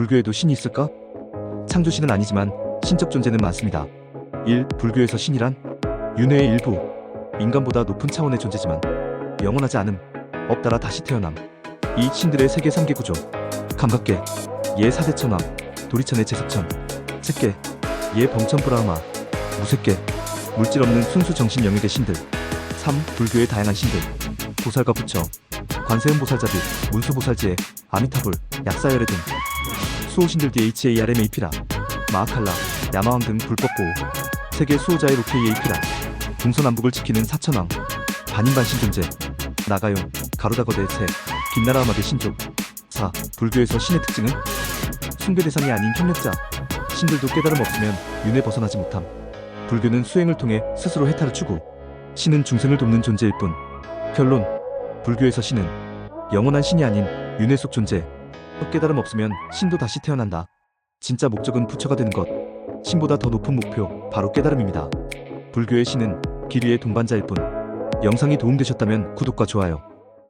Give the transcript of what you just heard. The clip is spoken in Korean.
불교에도 신이 있을까? 창조신은 아니지만 신적 존재는 많습니다. 1. 불교에서 신이란 윤회의 일부 인간보다 높은 차원의 존재지만 영원하지 않음 없다라 다시 태어남 2. 신들의 세계 3계 구조 감각계 예 사대천왕 도리천의 제석천 색계 예 범천브라흐마 무색계 물질 없는 순수 정신 영역의 신들 3. 불교의 다양한 신들 보살과 부처 관세음 보살자 비 문수보살제 아미타불 약사열애 등 수호신들 DHARMAP라 마하칼라 야마왕 등 불법 보호 세계 수호자의 로케이에이피라 동서남북을 지키는 사천왕 반인반신 존재 나가용 가로다거 대체 김나라 음악의 신족 4. 불교에서 신의 특징은 숭배 대상이 아닌 협력자 신들도 깨달음 없으면 윤회 벗어나지 못함 불교는 수행을 통해 스스로 해탈을 추구 신은 중생을 돕는 존재일 뿐 결론 불교에서 신은 영원한 신이 아닌 윤회 속 존재 깨달음 없으면 신도 다시 태어난다. 진짜 목적은 부처가 되는 것. 신보다 더 높은 목표 바로 깨달음입니다. 불교의 신은 길 위의 동반자일 뿐 영상이 도움되셨다면 구독과 좋아요